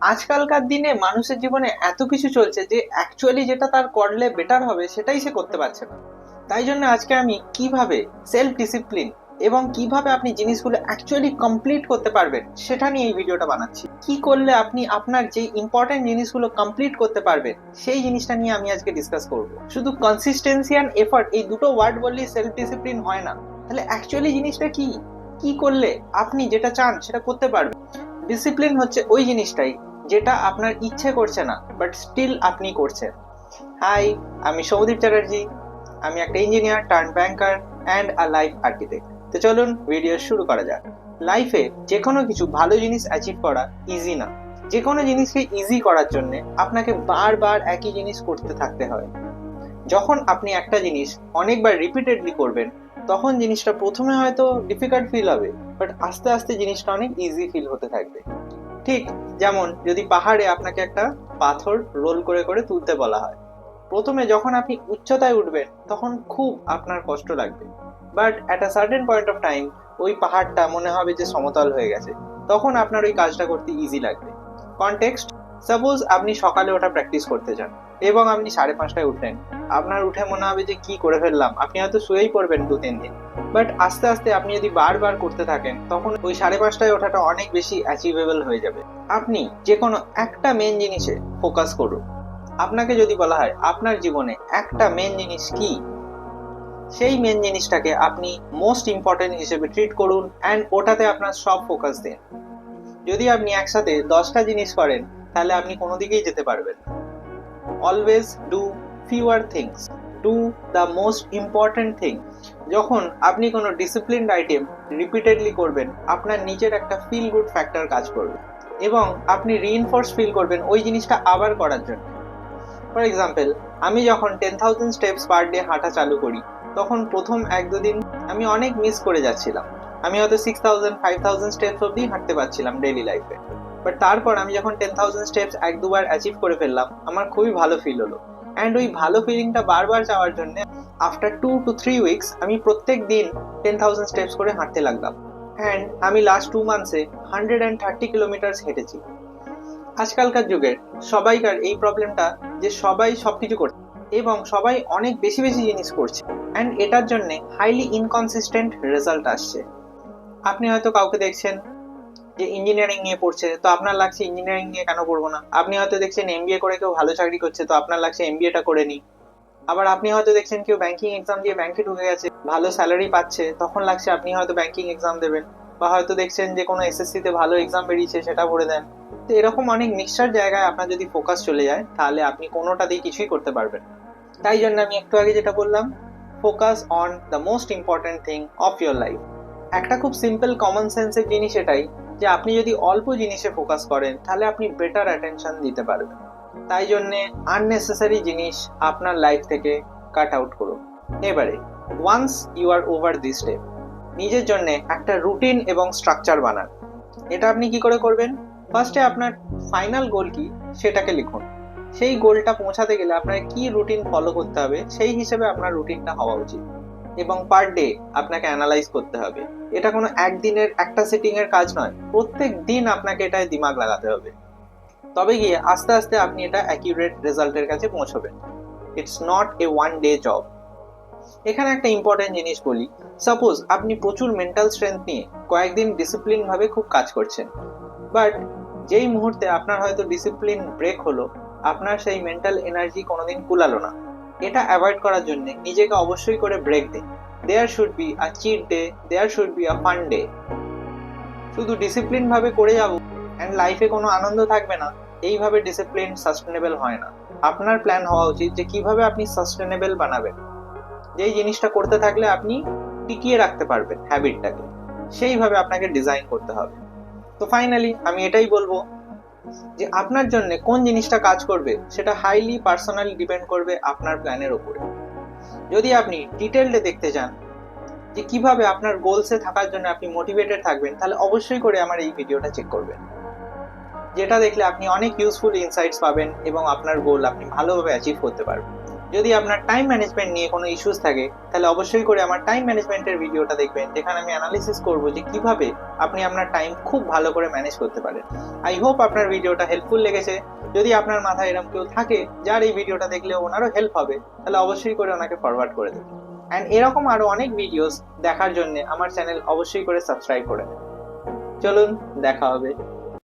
আজকালকার দিনে মানুষের জীবনে এত কিছু চলছে যে অ্যাকচুয়ালি যেটা তার করলে বেটার হবে সেটাই সে করতে পারছে না। তাই জন্য আজকে আমি কীভাবে সেলফ ডিসিপ্লিন এবং কীভাবে আপনি জিনিসগুলো অ্যাকচুয়ালি কমপ্লিট করতে পারবেন সেটা নিয়ে এই ভিডিওটা বানাচ্ছি। কি করলে আপনি আপনার যে ইম্পর্টেন্ট জিনিসগুলো কমপ্লিট করতে পারবেন সেই জিনিসটা নিয়ে আমি আজকে ডিসকাস করব। শুধু কনসিস্টেন্সি অ্যান্ড এফর্ট এই দুটো ওয়ার্ড বললেই সেলফ ডিসিপ্লিন হয় না। তাহলে অ্যাকচুয়ালি জিনিসটা কি? কি করলে আপনি যেটা চান সেটা করতে পারবেন। ডিসিপ্লিন হচ্ছে ওই জিনিসটাই। যেটা আপনার ইচ্ছে করছে না বাট স্টিল আপনি করছেন। হাই আমি সৌদীপ চ্যাটার্জি, আমি একটা engineer turn banker and a life architect তো চলুন ভিডিও শুরু করা যাক। লাইফে যে কোনো কিছু ভালো জিনিস অ্যাচিভ করা ইজি না। যে কোনো জিনিসকে ইজি করার জন্য আপনাকে বারবার একই জিনিস করতে থাকতে হয়। যখন আপনি একটা জিনিস অনেকবার রিপিটেডলি করবেন, তখন জিনিসটা প্রথমে হয়তো ডিফিকাল্ট ফিল হবে বাট আস্তে আস্তে জিনিসটা অনেক ইজি ফিল হতে থাকবে। ঠিক যেমন যদি পাহাড়ে আপনাকে একটা পাথর রোল করে করে তুলতে বলা হয়। প্রথমে যখন আপনি উচ্চতায় উঠবেন, তখন খুব আপনার কষ্ট লাগবে। But at a certain point of time ওই পাহাড়টা মনে হবে যে সমতল হয়ে গেছে। তখন আপনার ওই কাজটা করতে ইজি লাগবে। কনটেক্সট সাপোজ আপনি সকালে ওঠা প্র্যাকটিস করতে চান এবং আপনি সাড়ে পাঁচটায় উঠলেন। আপনার উঠে মনে হবে যে কি করে ফেললাম? আপনি হয়তো শুয়েই পড়বেন দু তিন দিন। বাট আস্তে আস্তে আপনি যদি বারবার করতে থাকেন, তখন ওই সাড়ে পাঁচটায় ওঠাটা অনেক বেশি অ্যাচিভেবল হয়ে যাবে। আপনি যে কোনো একটা মেন জিনিসে ফোকাস করুন। আপনাকে যদি বলা হয়, আপনার জীবনে একটা মেন জিনিস কি? সেই মেন জিনিসটাকে আপনি মোস্ট ইম্পর্টেন্ট হিসেবে ট্রিট করুন অ্যান্ড ওটাতে আপনার সব ফোকাস দিন। যদি আপনি একসাথে দশটা জিনিস করেন, তাহলে আপনি কোনো দিকেই যেতে পারবেন always do fewer things do the most important thing যখন আপনি কোনো ডিসিপ্লিনড আইটেম রিপিটেডলি করবেন, আপনার নিজের একটা ফিল গুড ফ্যাক্টর কাজ করবে এবং আপনি রিইনফোর্স ফিল করবেন ওই জিনিসটা আবার করার জন্য। ফর এক্সাম্পল আমি যখন ten thousand steps per day হাঁটা চালু করি, তখন প্রথম এক দুদিন আমি অনেক মিস করে যাচ্ছিলাম। আমি হয়তো six thousand five thousand steps অব্দি হাঁটতে পারছিলাম ডেইলি লাইফে বাট তারপর আমি যখন টেন থাউজেন্ড স্টেপস এক দুবার অ্যাচিভ করে ফেললাম, আমার খুবই ভালো ফিল হলো। অ্যান্ড ওই ভালো ফিলিংটা বারবার চাওয়ার জন্য after two two three weeks আমি প্রত্যেক দিন টেন থাউজেন্ড স্টেপস করে হাঁটতে লাগলাম। অ্যান্ড আমি লাস্ট টু মান্থসে হান্ড্রেড অ্যান্ড থার্টি কিলোমিটার্স হেঁটেছি। আজকালকার যুগের সবাইকার এই প্রবলেমটা যে সবাই সব কিছু করছে এবং সবাই অনেক বেশি বেশি জিনিস করছে। অ্যান্ড এটার জন্যে হাইলি ইনকনসিস্টেন্ট রেজাল্ট আসছে। আপনি হয়তো কাউকে দেখছেন যে ইঞ্জিনিয়ারিং নিয়ে পড়ছে, তো আপনার লাগছে ইঞ্জিনিয়ারিং নিয়ে কেন পড়ব না? আপনি হয়তো দেখছেন এমবিএ করে কেউ ভালো চাকরি করছে, তো আপনার লাগছে এমবিএটা করে নিই। আবার আপনি হয়তো দেখছেন কেউ ব্যাংকিং এক্সাম দিয়ে ব্যাংকে ঢুকে গেছে, ভালো স্যালারি পাচ্ছে, তখন লাগছে আপনি হয়তো ব্যাংকিং এক্সাম দেবেন। বা হয়তো দেখছেন যে কোনো এসএসসিতে ভালো এক্সাম বেরিয়েছে, সেটা ভরে দেন। তো এরকম অনেক নিশ্চার জায়গায় আপনার যদি ফোকাস চলে যায়, তাহলে আপনি কোনোটা দিয়ে কিছুই করতে পারবেন তাই জন্য আমি একটু আগে যেটা বললাম focus on the most important thing of your life একটা খুব সিম্পল কমন সেন্সের জিনিস এটাই যে আপনি যদি অল্প জিনিসে ফোকাস করেন, তাহলে আপনি বেটার অ্যাটেনশন দিতে পারবেন। তাই জন্যে আননেসেসারি জিনিস আপনার লাইফ থেকে কাট আউট করুন। এবারে once you are over this step নিজের জন্য একটা রুটিন এবং স্ট্রাকচার বানান। এটা আপনি কি করে করবেন? ফার্স্টে আপনার ফাইনাল গোল কি? সেটাকে লিখুন। সেই গোলটা পৌঁছাতে গেলে আপনার কি রুটিন ফলো করতে হবে? সেই হিসেবে আপনার রুটিনটা হওয়া উচিত। এবং পার ডে আপনাকে অ্যানালাইজ করতে হবে। এটা কোনো একদিনের একটা সেটিং এর কাজ নয়, প্রত্যেক দিন আপনাকে এটায় দিমাগ লাগাতে হবে। তবে গিয়ে আস্তে আস্তে আপনি এটা অ্যাকিউরেট রেজাল্টের কাছে পৌঁছবেন। It's not a one day job এখানে একটা ইম্পর্টেন্ট জিনিস বলি। সাপোজ আপনি প্রচুর মেন্টাল স্ট্রেংথ নিয়ে কয়েকদিন ডিসিপ্লিন ভাবে খুব কাজ করছেন। বাট যেই মুহূর্তে আপনার হয়তো ডিসিপ্লিন ব্রেক হলো, আপনার সেই মেন্টাল এনার্জি কোনোদিন কুলালো না। এটা অ্যাভয়েড করার জন্য নিজেকে অবশ্যই করে ব্রেক দিন there should be a cheat day there should be a fun day শুধু ডিসিপ্লিন ভাবে করে যাব অ্যান্ড লাইফে কোনো আনন্দ থাকবে না, এইভাবে ডিসিপ্লিন সাস্টেনেবল হয় না। আপনার প্ল্যান হওয়া উচিত যে কীভাবে আপনি সাস্টেনেবল বানাবেন। যেই জিনিসটা করতে থাকলে আপনি টিকিয়ে রাখতে পারবেন হ্যাবিটটাকে সেইভাবে আপনাকে ডিজাইন করতে হবে। তো ফাইনালি আমি এটাই বলব যে আপনার জন্য কোন জিনিসটা কাজ করবে, সেটা হাইলি পার্সোনালি ডিপেন্ড করবে আপনার প্ল্যানের উপরে। যদি আপনি ডিটেলডে দেখতে চান যে কীভাবে আপনার গোলসে থাকার জন্য আপনি মোটিভেটেড থাকবেন, তাহলে অবশ্যই করে আমার এই ভিডিওটা চেক করবেন। যেটা দেখলে আপনি অনেক ইউজফুল ইনসাইটস পাবেন এবং আপনার গোল আপনি ভালোভাবে অ্যাচিভ করতে পারবেন। যদি আপনার টাইম ম্যানেজমেন্ট নিয়ে কোনো ইস্যুস থাকে, তাহলে অবশ্যই করে আমার টাইম ম্যানেজমেন্টের ভিডিওটা দেখবেন, যেখানে আমি অ্যানালিসিস করব যে কীভাবে আপনি আপনার টাইম খুব ভালো করে ম্যানেজ করতে পারেন। আই হোপ আপনার ভিডিওটা হেল্পফুল লেগেছে। যদি আপনার মাথায় এরকম কেউ থাকে, যার এই ভিডিওটা দেখলে ওনারও হেল্প হবে, তাহলে অবশ্যই করে ওনাকে ফরওয়ার্ড করে দেবেন অ্যান্ড এরকম আরও অনেক ভিডিওস দেখার জন্য আমার চ্যানেল অবশ্যই করে সাবস্ক্রাইব করে নেবেন চলুন, দেখা হবে।